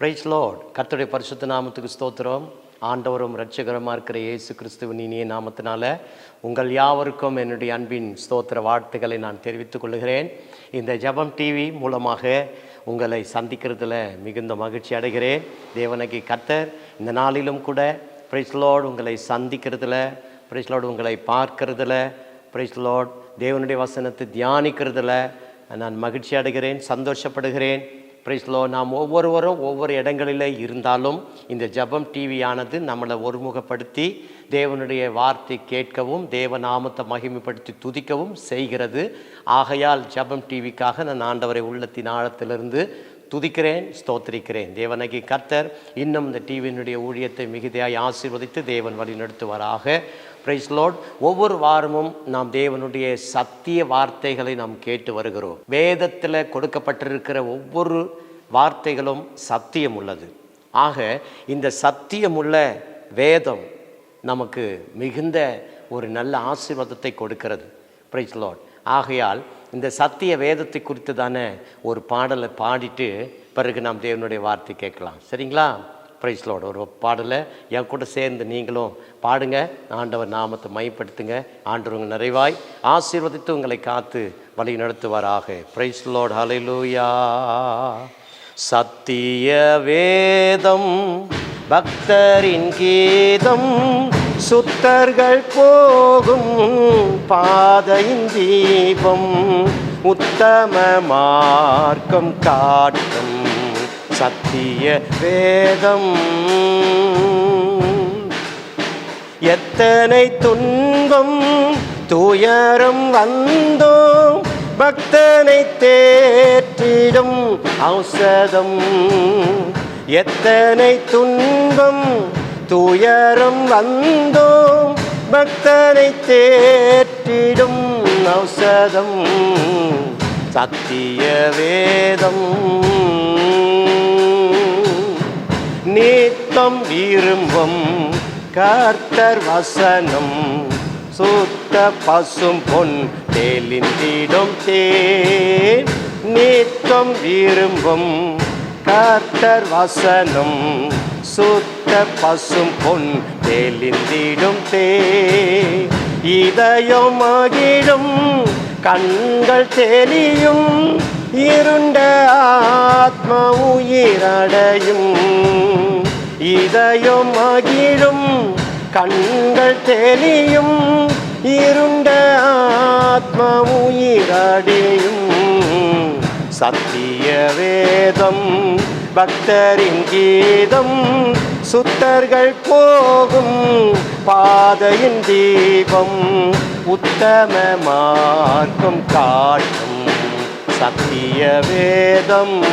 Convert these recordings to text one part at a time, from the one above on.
Price load கர்த்தருடைய பரிசுத்த நாமத்துக்கு ஸ்தோத்திரம். ஆண்டவரும் ரட்சகரமாக இருக்கிற இயேசு கிறிஸ்துவின் இனிய நாமத்தினால உங்கள் யாவருக்கும் என்னுடைய அன்பின் ஸ்தோத்திர வாழ்த்துக்களை நான் தெரிவித்துக் கொள்கிறேன். இந்த ஜெபம் டிவி மூலமாக உங்களை சந்திக்கிறதுல மிகுந்த மகிழ்ச்சி அடைகிறேன். தேவனகி கர்த்தர் இந்த நாளிலும் கூட பிரைஸ் லோட் உங்களை சந்திக்கிறதுல பிரைஸ் லோட் உங்களை பார்க்கறதுல பிரைஸ் லோட் தேவனுடைய வசனத்தை தியானிக்கிறதுல நான் மகிழ்ச்சி அடைகிறேன் சந்தோஷப்படுகிறேன். பிரைஸ்லோ நாம் ஒவ்வொருவரும் ஒவ்வொரு இடங்களில் இருந்தாலும் இந்த ஜெபம் டிவியானது நம்மளை ஒருமுகப்படுத்தி தேவனுடைய வார்த்தை கேட்கவும் தேவ நாமத்தை மகிமைப்படுத்தி துதிக்கவும் செய்கிறது. ஆகையால் ஜெபம் டிவிக்காக நான் ஆண்டவரை உள்ளத்தின் ஆழத்திலிருந்து துதிக்கிறேன் ஸ்தோத்திரிக்கிறேன். தேவனகி கர்த்தர் இன்னும் இந்த டிவியினுடைய ஊழியத்தை மிகுதியாய் ஆசீர்வதித்து தேவன் வழிநடத்துவாராக. பிரைஸ் லோட் ஒவ்வொரு வாரமும் நாம் தேவனுடைய சத்திய வார்த்தைகளை நாம் கேட்டு வருகிறோம். வேதத்தில் கொடுக்கப்பட்டிருக்கிற ஒவ்வொரு வார்த்தைகளும் சத்தியம் உள்ளது. ஆக இந்த சத்தியமுள்ள வேதம் நமக்கு மிகுந்த ஒரு நல்ல ஆசீர்வாதத்தை கொடுக்கிறது. பிரைஸ் லாட் ஆகையால் இந்த சத்திய வேதத்தை குறித்து தானே ஒரு பாடலை பாடிட்டு பிறகு நாம் தேவனுடைய வார்த்தை கேட்கலாம். சரிங்களா? பிரைஸ்லோட லார்ட் ஒரு பாடலை என் கூட சேர்ந்து நீங்களும் பாடுங்க. ஆண்டவர் நாமத்தை மைப்படுத்துங்க ஆண்டவங்க நிறைவாய் ஆசீர்வதித்து உங்களை காத்து வழி நடத்துவாராக. பிரைஸ் லார்ட் ஹalleluya சத்திய வேதம் பக்தரின் கீதம் சுத்தர்கள் போகும் பாதையின் தீபம் உத்தம மார்க்கம் காட்டும் சத்திய வேதம். எத்தனை துன்பம் துயரம் வந்தோம். பக்தனை தேற்றிடும் ஔஷதம். எத்தனை துன்பம் துயரம் வந்தோம். பக்தனை தேற்றிடும் ஔஷதம். சத்திய வேதம். நீத்தம் விரும்பும் கர்த்தர் வசனம். சூத்த பசும் பொன் தெளிந்திடும் தேன். நீத்தம் விரும்பும் கர்த்தர் வசனம். சுத்த பசும் பொன் தெளிந்திடும் தே இதயம் மகிழும் கண்கள் தெரியும் இருண்ட ஆத்ம உயிரடையும். இதயம் மகிழும் கண்கள் தெளியும். இருண்ட ஆத்ம உயிரடையும். சத்திய வேதம் பக்தரின் கீதம். சுத்தர்கள் போகும் பாதையின் தீபம். உத்தம மார்க்கம் காட்டும் சத்திய வேதம்.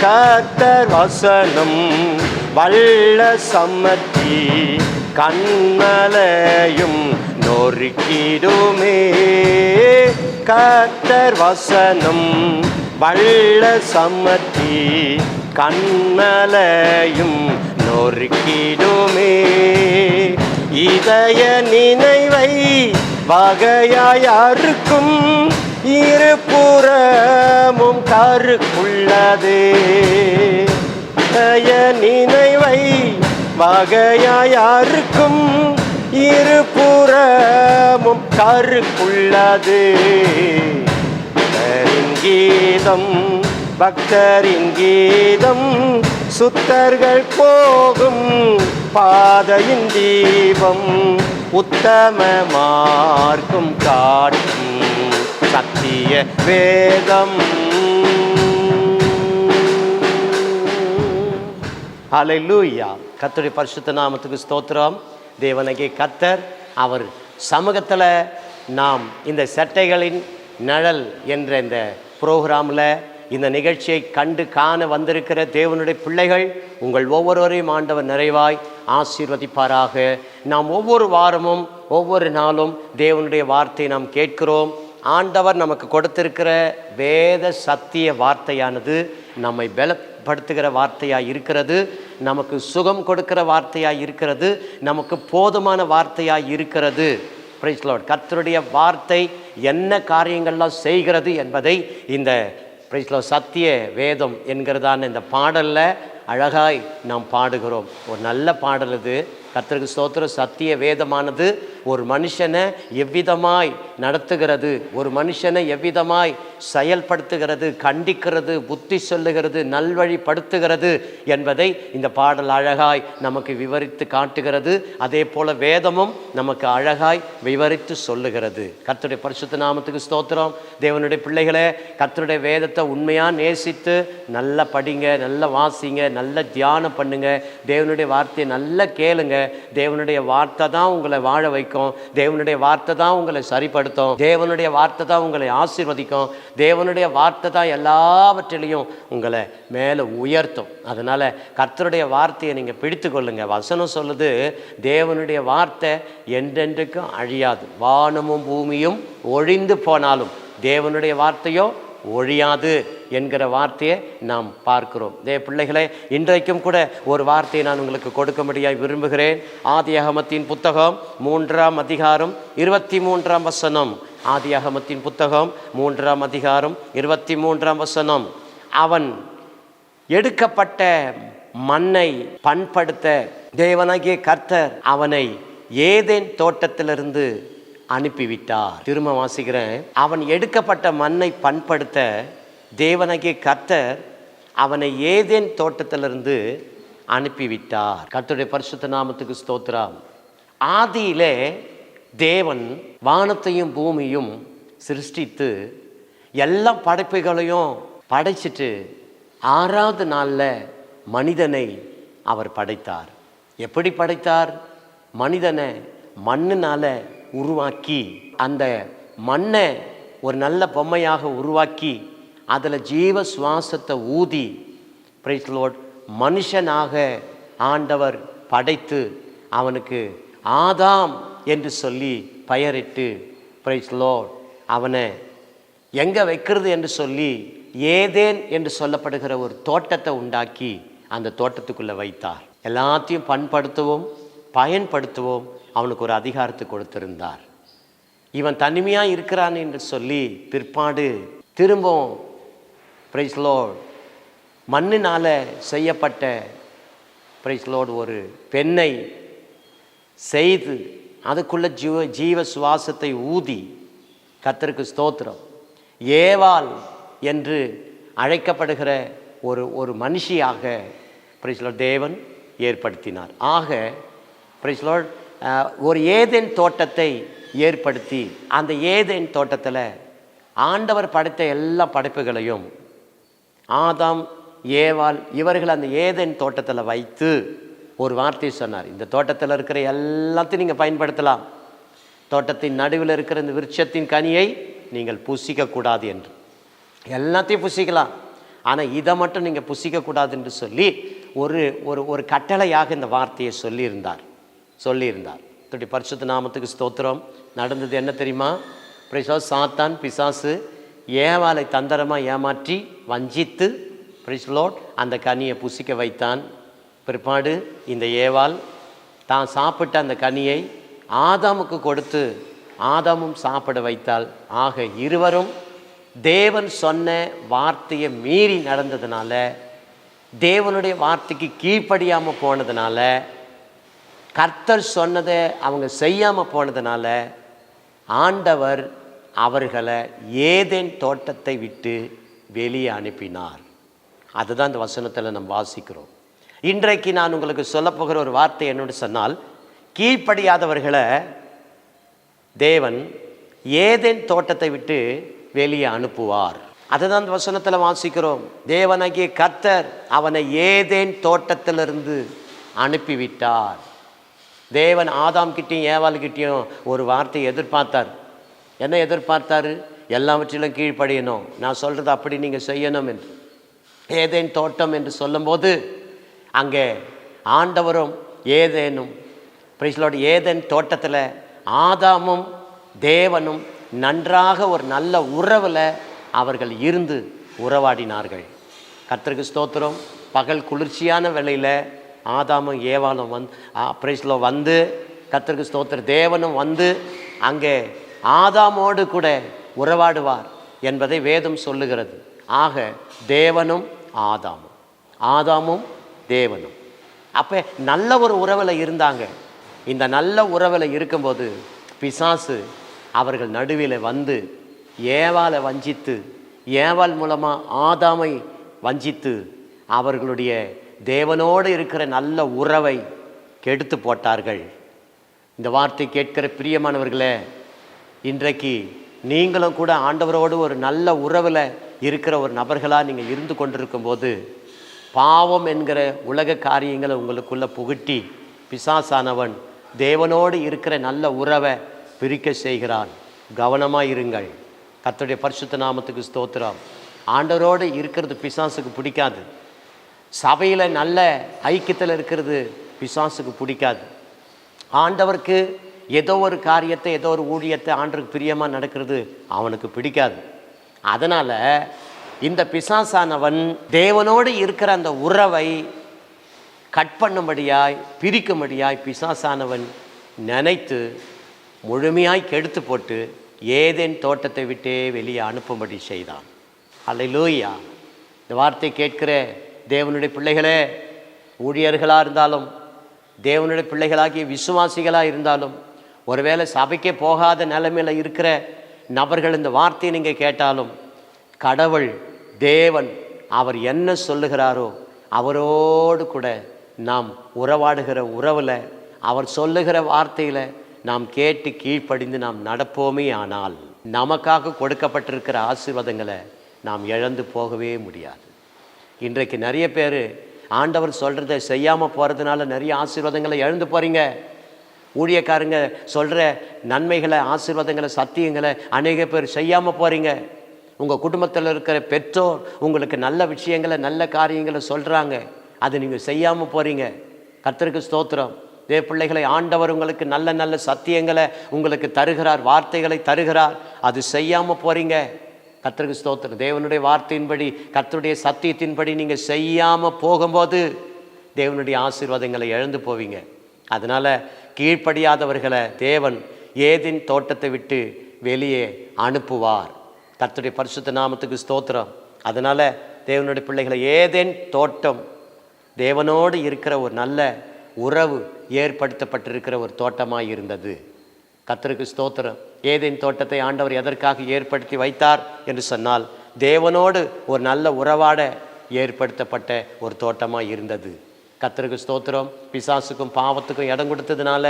கர்த்தர் வசனம் வல்ல சம்மத்தி கண்மலையும் நொறுக்கிடுமே. கத்தர் வசனம் வல்ல சம்மத்தி கண்மலையும் நொறுக்கிடுமே. இதய நினைவை வகையாயருக்கும் இருபுறமும் கருக்குள்ளதே. நினைவை வகையாயருக்கும் இருபுறமும் கருக்குள்ளது. கீதம் பக்தரின் கீதம் சுத்தர்கள் போகும் பாதையின் தீபம் உத்தம மார்க்கும் காட்டும் சத்திய வேதம். அலையூயா கர்த்தருடைய பரிசுத்த நாமத்துக்கு ஸ்தோத்திரம். தேவனகி கத்தர் அவர் சமூகத்தில் நாம் இந்த சட்டைகளின் நிழல் என்ற இந்த ப்ரோக்ராமில் இந்த நிகழ்ச்சியை கண்டு காண வந்திருக்கிற தேவனுடைய பிள்ளைகள் உங்கள் ஒவ்வொருவரையும் ஆண்டவர் நிறைவாய் ஆசீர்வதிப்பாராக. நாம் ஒவ்வொரு வாரமும் ஒவ்வொரு நாளும் தேவனுடைய வார்த்தையை நாம் கேட்கிறோம். ஆண்டவர் நமக்கு கொடுத்திருக்கிற வேத சத்திய வார்த்தையானது நம்மை பலப்படுத்துகிற வார்த்தையாக இருக்கிறது. நமக்கு சுகம் கொடுக்கிற வார்த்தையாக இருக்கிறது. நமக்கு போதுமான வார்த்தையாக இருக்கிறது. பிரைஸ்லோட் கர்த்தருடைய வார்த்தை என்ன காரியங்கள்லாம் செய்கிறது என்பதை இந்த பிரைஸ்லோ சத்திய வேதம் என்கிறதான இந்த பாடலில் அழகாய் நாம் பாடுகிறோம். ஒரு நல்ல பாடல் இது. கர்த்தருக்கு ஸ்தோத்திரம். சத்திய வேதமானது ஒரு மனுஷனை எவ்விதமாய் நடத்துகிறது ஒரு மனுஷனை எவ்விதமாய் செயல்படுத்துகிறது கண்டிக்கிறது புத்தி சொல்லுகிறது நல்வழிப்படுத்துகிறது என்பதை இந்த பாடல் அழகாய் நமக்கு விவரித்து காட்டுகிறது. அதே போல் வேதமும் நமக்கு அழகாய் விவரித்து சொல்லுகிறது. கர்த்தருடைய பரிசுத்த நாமத்துக்கு ஸ்தோத்திரம். தேவனுடைய பிள்ளைகளே கர்த்தருடைய வேதத்தை உண்மையாக நேசித்து நல்லா படிங்க நல்லா வாசிங்க நல்லா தியானம் பண்ணுங்கள் தேவனுடைய வார்த்தையை நல்லா கேளுங்க. தேவனுடைய வார்த்தை தான் உங்களை வாழ வைக்கும். தேவனுடைய வார்த்தை தான் உங்களை சரிப்படுத்தும். தேவனுடைய வார்த்தை தான் உங்களை ஆசீர்வதிக்கும். தேவனுடைய வார்த்தை தான் எல்லாவற்றிலையும் உங்களை மேலே உயர்த்தும். அதனால் கர்த்தருடைய வார்த்தையை நீங்கள் பிடித்து கொள்ளுங்க. வசனம் சொல்லுது தேவனுடைய வார்த்தை என்றென்றைக்கும் அழியாது. வானமும் பூமியும் ஒழிந்து போனாலும் தேவனுடைய வார்த்தையோ ஒழியாது என்கிற வார்த்தையை நாம் பார்க்கிறோம். தே பிள்ளைகளே இன்றைக்கும் கூட ஒரு வார்த்தையை நான் உங்களுக்கு கொடுக்க முடியாய் விரும்புகிறேன். ஆதி அகமத்தின் புத்தகம் மூன்றாம் அதிகாரம் இருபத்தி மூன்றாம் வசனம். ஆதி அகமத்தின் புத்தகம் மூன்றாம் அதிகாரம் இருபத்தி மூன்றாம் வசனம். அவன் எடுக்கப்பட்ட மண்ணை பண்படுத்த தேவனாகிய கர்த்தர் அவனை ஏதேன் தோட்டத்திலிருந்து அனுப்பிவிட்டார். திரும்ப வாசிக்கிறேன். அவன் எடுக்கப்பட்ட மண்ணை பண்படுத்த தேவனாகிய கர்த்தர் அவனை ஏதேன் தோட்டத்திலிருந்து அனுப்பிவிட்டார். கர்த்தருடைய பரிசுத்த நாமத்துக்கு ஸ்தோத்திரம். ஆதியிலே தேவன் வானத்தையும் பூமியும் சிருஷ்டித்து எல்லா படைப்புகளையும் படைச்சிட்டு ஆறாவது நாளில் மனிதனை அவர் படைத்தார். எப்படி படைத்தார்? மனிதனை மண்ணுனால உருவாக்கி அந்த மண்ணை ஒரு நல்ல பொம்மையாக உருவாக்கி அதில் ஜீவ சுவாசத்தை ஊதி பிரைஸ்லோட் மனுஷனாக ஆண்டவர் படைத்து அவனுக்கு ஆதாம் என்று சொல்லி பெயரிட்டு பிரைஸ்லோட் அவனை எங்கே வைக்கிறது என்று சொல்லி ஏதேன் என்று சொல்லப்படுகிற ஒரு தோட்டத்தை உண்டாக்கி அந்த தோட்டத்துக்குள்ளே வைத்தார். எல்லாத்தையும் பண்படுத்துவோம் பயன்படுத்துவோம் அவனுக்கு ஒரு அதிகாரத்தை கொடுத்திருந்தார். இவன் தனிமையாக இருக்கிறான் என்று சொல்லி பிற்பாடு திரும்பவும் பிரைஸ்லோட் மண்ணினால் செய்யப்பட்ட பிரைஸ்லோடு ஒரு பெண்ணை செய்து அதுக்குள்ள ஜீவ ஜீவ சுவாசத்தை ஊதி கத்தருக்கு ஸ்தோத்திரம். ஏவாள் என்று அழைக்கப்படுகிற ஒரு ஒரு மனுஷியாக பிரைஸ்லோட் தேவன் ஏற்படுத்தினார். ஆக பிரைஸ்லோட் ஒரு ஏதேன் தோட்டத்தை ஏற்படுத்தி அந்த ஏதேன் தோட்டத்தில் ஆண்டவர் படைத்த எல்லா படைப்புகளையும் ஆதாம் ஏவால் இவர்கள் அந்த ஏதேன் தோட்டத்தில் வைத்து ஒரு வார்த்தை சொன்னார். இந்த தோட்டத்தில் இருக்கிற எல்லாத்தையும் நீங்கள் பயன்படுத்தலாம். தோட்டத்தின் நடுவில் இருக்கிற இந்த விருட்சத்தின் கனியை நீங்கள் புசிக்கக்கூடாது என்று. எல்லாத்தையும் புசிக்கலாம். ஆனால் இதை மட்டும் நீங்கள் புசிக்கக்கூடாது என்று சொல்லி ஒரு ஒரு ஒரு கட்டளையாக இந்த வார்த்தையை சொல்லியிருந்தார். சொல்லியிருந்தார். தொட்டி பரிசுத்த நாமத்துக்கு ஸ்தோத்திரம். நடந்தது என்ன தெரியுமா? பிரிசோ சாத்தான் பிசாசு ஏவாளை தந்திரமாக ஏமாற்றி வஞ்சித்து பிரிஸ்லோட் அந்த கனியை புசிக்க வைத்தான். பிற்பாடு இந்த ஏவால் தான் சாப்பிட்ட அந்த கனியை ஆதாமுக்கு கொடுத்து ஆதாமும் சாப்பிட வைத்தாள். ஆக இருவரும் தேவன் சொன்ன வார்த்தையை மீறி நடந்ததுனால தேவனுடைய வார்த்தைக்கு கீழ்ப்படியாமல் போனதுனால கர்த்தர் சொன்னதை அவங்க செய்யாமல் போனதுனால ஆண்டவர் அவர்களை ஏதேன் தோட்டத்தை விட்டு வெளியே அனுப்பினார். அதுதான் இந்த வசனத்தில் நம்ம வாசிக்கிறோம். இன்றைக்கு நான் உங்களுக்கு சொல்லப்போகிற ஒரு வார்த்தை என்னோடு சொன்னால் கீழ்ப்படியாதவர்களை தேவன் ஏதேன் தோட்டத்தை விட்டு வெளியே அனுப்புவார். அதுதான் இந்த வசனத்தில் வாசிக்கிறோம். தேவனாகிய கர்த்தர் அவனை ஏதேன் தோட்டத்திலிருந்து அனுப்பிவிட்டார். தேவன் ஆதாம் கிட்டேயும் ஏவாள் கிட்டேயும் ஒரு வார்த்தை எதிர்பார்த்தார். என்ன எதிர்பார்த்தாரு? எல்லாவற்றிலும் கீழ்ப்படியணும். நான் சொல்கிறது அப்படி நீங்கள் செய்யணும் என்று. ஏதேன் தோட்டம் என்று சொல்லும்போது அங்கே ஆண்டவரும் ஏதேனும் பிரிஸ்லோட ஏதேன் தோட்டத்தில் ஆதாமும் தேவனும் நன்றாக ஒரு நல்ல உறவில் அவர்கள் இருந்து உறவாடினார்கள். கர்த்தருக்கு ஸ்தோத்திரம். பகல் குளிர்ச்சியான வேலையில் ஆதாமும் ஏவாளும் வந்து பிரைஸில் வந்து கர்த்தருக்கு ஸ்தோத்திர தேவனும் வந்து அங்கே ஆதாமோடு கூட உறவாடுவார் என்பதை வேதம் சொல்லுகிறது. ஆக தேவனும் ஆதாமும். ஆதாமும் தேவனும். அப்போ நல்ல ஒரு உறவில் இருந்தாங்க. இந்த நல்ல உறவில் இருக்கும்போது பிசாசு அவர்கள் நடுவில் வந்து ஏவாலை வஞ்சித்து ஏவாள் மூலமாக ஆதாமை வஞ்சித்து அவர்களுடைய தேவனோடு இருக்கிற நல்ல உறவை கெடுத்து போட்டார்கள். இந்த வார்த்தை கேட்கிற பிரியமானவர்களே இன்றைக்கு நீங்களும் கூட ஆண்டவரோடு ஒரு நல்ல உறவில் இருக்கிற ஒரு நபர்களாக நீங்கள் இருந்து கொண்டிருக்கும்போது பாவம் என்கிற உலக காரியங்களை உங்களுக்குள்ளே புகட்டி பிசாசானவன் தேவனோடு இருக்கிற நல்ல உறவை பிரிக்க செய்கிறான். கவனமாக இருங்கள். கர்த்தருடைய பரிசுத்த நாமத்துக்கு ஸ்தோத்திரம். ஆண்டவரோடு இருக்கிறது பிசாசுக்கு பிடிக்காது. சபையில் நல்ல ஐக்கியத்தில் இருக்கிறது பிசாசுக்கு பிடிக்காது. ஆண்டவருக்கு ஏதோ ஒரு காரியத்தை ஏதோ ஒரு ஊழியத்தை ஆண்டருக்கு பிரியமாக நடக்கிறது அவனுக்கு பிடிக்காது. அதனால் இந்த பிசாசானவன் தேவனோடு இருக்கிற அந்த உறவை கட் பண்ணும்படியாய் பிரிக்கும்படியாய் பிசாசானவன் நினைத்து முழுமையாய் கெடுத்து போட்டு ஏதேன் தோட்டத்தை விட்டே வெளியே அனுப்பும்படி செய்தான். அல்ல லூயா இந்த வார்த்தை கேட்கிற தேவனுடைய பிள்ளைகளே ஊழியர்களாக இருந்தாலும் தேவனுடைய பிள்ளைகளாகிய விசுவாசிகளாக இருந்தாலும் ஒருவேளை சபைக்கே போகாத நிலைமையில் இருக்கிற நபர்கள் இந்த வார்த்தையை நீங்கள் கேட்டாலும் கடவுள் தேவன் அவர் என்ன சொல்லுகிறாரோ அவரோடு கூட நாம் உறவாடுகிற உறவில் அவர் சொல்லுகிற வார்த்தையில் நாம் கேட்டு கீழ்ப்படிந்து நாம் நடப்போமே ஆனால் நமக்காக கொடுக்கப்பட்டிருக்கிற ஆசீர்வாதங்களை நாம் இழந்து போகவே முடியாது. இன்றைக்கு நிறைய பேர் ஆண்டவர் சொல்கிறத செய்யாமல் போகிறதுனால நிறைய ஆசீர்வாதங்களை எழுந்து போகிறீங்க ஊழியக்காரங்க சொல்கிற நன்மைகளை ஆசீர்வாதங்களை சத்தியங்களை அநேக பேர் செய்யாமல் போகிறீங்க உங்கள் குடும்பத்தில் இருக்கிற பெற்றோர் உங்களுக்கு நல்ல விஷயங்களை நல்ல காரியங்களை சொல்கிறாங்க அதை நீங்கள் செய்யாமல் போகிறீங்க கர்த்தருக்கு ஸ்தோத்திரம். இதே பிள்ளைகளை ஆண்டவர் உங்களுக்கு நல்ல நல்ல சத்தியங்களை உங்களுக்கு தருகிறார் வார்த்தைகளை தருகிறார். அது செய்யாமல் போகிறீங்க கத்தருக்கு ஸ்தோத்திரம். தேவனுடைய வார்த்தையின்படி கர்த்தருடைய சத்தியத்தின்படி நீங்கள் செய்யாமல் போகும்போது தேவனுடைய ஆசீர்வாதங்களை இழந்து போவீங்க. அதனால் கீழ்ப்படியாதவர்களை தேவன் ஏதின் தோட்டத்தை விட்டு வெளியே அனுப்புவார். கத்தருடைய பரிசுத்த நாமத்துக்கு ஸ்தோத்திரம். அதனால் தேவனுடைய பிள்ளைகளை ஏதேன் தோட்டம் தேவனோடு இருக்கிற ஒரு நல்ல உறவு ஏற்படுத்தப்பட்டிருக்கிற ஒரு தோட்டமாக இருந்தது. கத்தருக்கு ஸ்தோத்திரம். ஏதேன் தோட்டத்தை ஆண்டவர் எதற்காக ஏற்படுத்தி வைத்தார் என்று சொன்னால் தேவனோடு ஒரு நல்ல உறவாட ஏற்படுத்தப்பட்ட ஒரு தோட்டமாக இருந்தது. கத்தருக்கு ஸ்தோத்திரம். பிசாசுக்கும் பாவத்துக்கும் இடம் கொடுத்ததுனால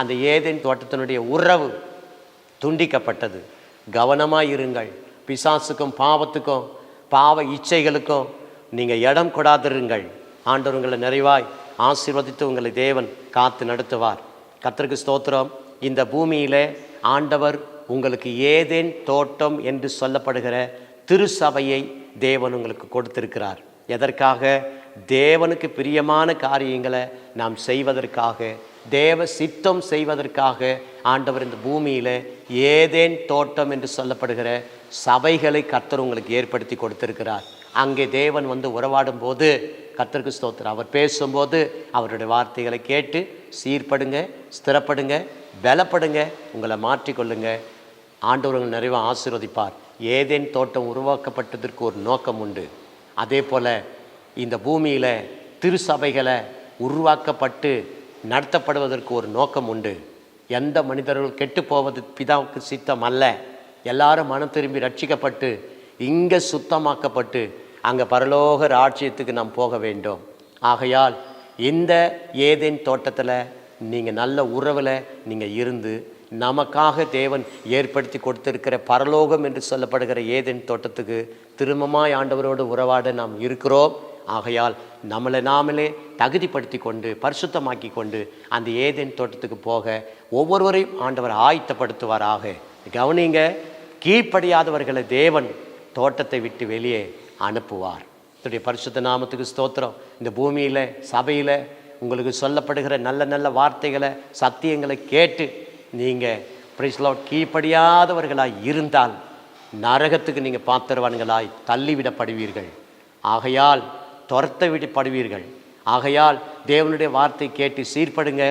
அந்த ஏதேன் தோட்டத்தினுடைய உறவு துண்டிக்கப்பட்டது. கவனமாக இருங்கள். பிசாசுக்கும் பாவத்துக்கும் பாவ இச்சைகளுக்கும் நீங்கள் இடம் கொடாதிருங்கள். ஆண்டவர் உங்களை நிறைவாய் ஆசீர்வதித்து உங்களை தேவன் காத்து நடத்துவார். கர்த்தருக்கு ஸ்தோத்திரம். இந்த பூமியில் ஆண்டவர் உங்களுக்கு ஏதேன் தோட்டம் என்று சொல்லப்படுகிற திருசபையை தேவன் உங்களுக்கு கொடுத்திருக்கிறார். எதற்காக? தேவனுக்கு பிரியமான காரியங்களை நாம் செய்வதற்காக தேவ சித்தம் செய்வதற்காக ஆண்டவர் இந்த பூமியில் ஏதேன் தோட்டம் என்று சொல்லப்படுகிற சபைகளை கர்த்தர் உங்களுக்கு ஏற்படுத்தி கொடுத்திருக்கிறார். அங்கே தேவன் வந்து உறவாடும் போது கர்த்தருக்கு ஸ்தோத்திரம். அவர் பேசும்போது அவருடைய வார்த்தைகளை கேட்டு சீர்படுங்க ஸ்திரப்படுங்க பலப்படுங்க உங்களை மாற்றிக்கொள்ளுங்க. ஆண்டவர்கள் நிறைவாக ஆசீர்வதிப்பார். ஏதேன் தோட்டம் உருவாக்கப்பட்டதற்கு ஒரு நோக்கம் உண்டு. அதே போல் இந்த பூமியில் திருசபைகளை உருவாக்கப்பட்டு நடத்தப்படுவதற்கு ஒரு நோக்கம் உண்டு. எந்த மனிதர்கள் கெட்டு போவது பிதாவுக்கு சித்தம் அல்ல. எல்லாரும் மனம் திரும்பி ரட்சிக்கப்பட்டு இங்கே சுத்தமாக்கப்பட்டு அங்கே பரலோக ராட்சியத்துக்கு நாம் போக வேண்டும். ஆகையால் இந்த ஏதேன் தோட்டத்தில் நீங்கள் நல்ல உறவில் நீங்கள் இருந்து நமக்காக தேவன் ஏற்படுத்தி கொடுத்திருக்கிற பரலோகம் என்று சொல்லப்படுகிற ஏதேன் தோட்டத்துக்கு திரும்பமாய் ஆண்டவரோடு உறவாட நாம் இருக்கிறோம். ஆகையால் நம்மளை நாமளே தகுதிப்படுத்தி கொண்டு பரிசுத்தமாக்கி கொண்டு அந்த ஏதேன் தோட்டத்துக்கு போக ஒவ்வொருவரையும் ஆண்டவர் ஆயத்தப்படுத்துவாராக. கவனிங்க கீழ்ப்படியாதவர்களை தேவன் தோட்டத்தை விட்டு வெளியே அனுப்புவார். இத்துடைய பரிசுத்த நாமத்துக்கு ஸ்தோத்திரம். இந்த பூமியில் சபையில் உங்களுக்கு சொல்லப்படுகிற நல்ல நல்ல வார்த்தைகளை சத்தியங்களை கேட்டு நீங்கள் பிரைஸ்லோ கீழ்ப்படியாதவர்களாய் இருந்தால் நரகத்துக்கு நீங்கள் பாத்திரவான்களாய் தள்ளிவிடப்படுவீர்கள். ஆகையால் துரத்த விடப்படுவீர்கள் ஆகையால் தேவனுடைய வார்த்தை கேட்டு சீர்படுங்க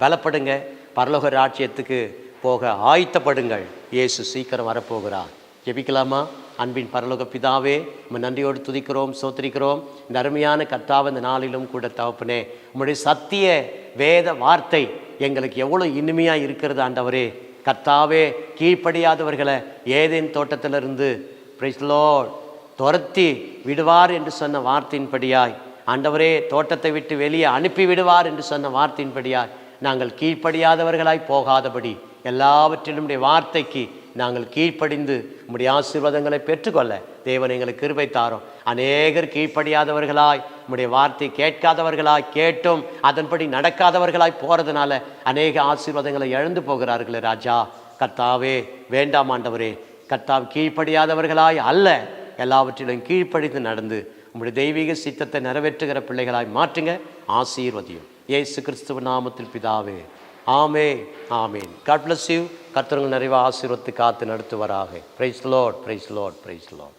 பலப்படுங்க பரலோக ராட்சியத்துக்கு போக ஆயத்தப்படுங்கள். இயேசு சீக்கிரம் வரப்போகிறார். ஜெபிக்கலாமா? அன்பின் பரலோக பிதாவே நம்ம நன்றியோடு துதிக்கிறோம் சோத்திரிக்கிறோம் இந்த அருமையான கர்த்தாவ இந்த நாளிலும் கூட தகப்பனே உங்களுடைய சத்திய வேத வார்த்தை எங்களுக்கு எவ்வளோ இனிமையாக இருக்கிறது ஆண்டவரே. கர்த்தாவே கீழ்ப்படியாதவர்களை ஏதேன் தோட்டத்திலிருந்து பிரிஸ்லோ துரத்தி விடுவார் என்று சொன்ன வார்த்தையின்படியாய் ஆண்டவரே தோட்டத்தை விட்டு வெளியே அனுப்பி விடுவார் என்று சொன்ன வார்த்தையின்படியாய் நாங்கள் கீழ்ப்படியாதவர்களாய் போகாதபடி எல்லாவற்றிலும் வார்த்தைக்கு நாங்கள் கீழ்ப்படிந்து உம்முடைய ஆசீர்வாதங்களை பெற்றுக்கொள்ள தேவன் எங்களுக்கு கிருபை தாரும். அநேகர் கீழ்ப்படியாதவர்களாய் உம்முடைய வார்த்தை கேட்காதவர்களாய் கேட்டும் அதன்படி நடக்காதவர்களாய் போகிறதுனால அநேக ஆசீர்வாதங்களை இழந்து போகிறார்களே ராஜா. கர்த்தாவே வேண்டாம் ஆண்டவரே. கர்த்தாவ் கீழ்ப்படியாதவர்களாய் அல்ல எல்லாவற்றிலும் கீழ்ப்படிந்து நடந்து உங்களுடைய தெய்வீக சித்தத்தை நிறைவேற்றுகிற பிள்ளைகளாய் மாற்றுங்க. ஆசீர்வதியும். இயேசு கிறிஸ்துவ நாமத்தில் பிதாவே. ஆமே ஆமேன். காட் பிளஸ் யூ கர்த்தருங்கள் நிறைவாக ஆசீர்வத்து காத்து நடத்துவராக. Praise Lord praise Lord praise Lord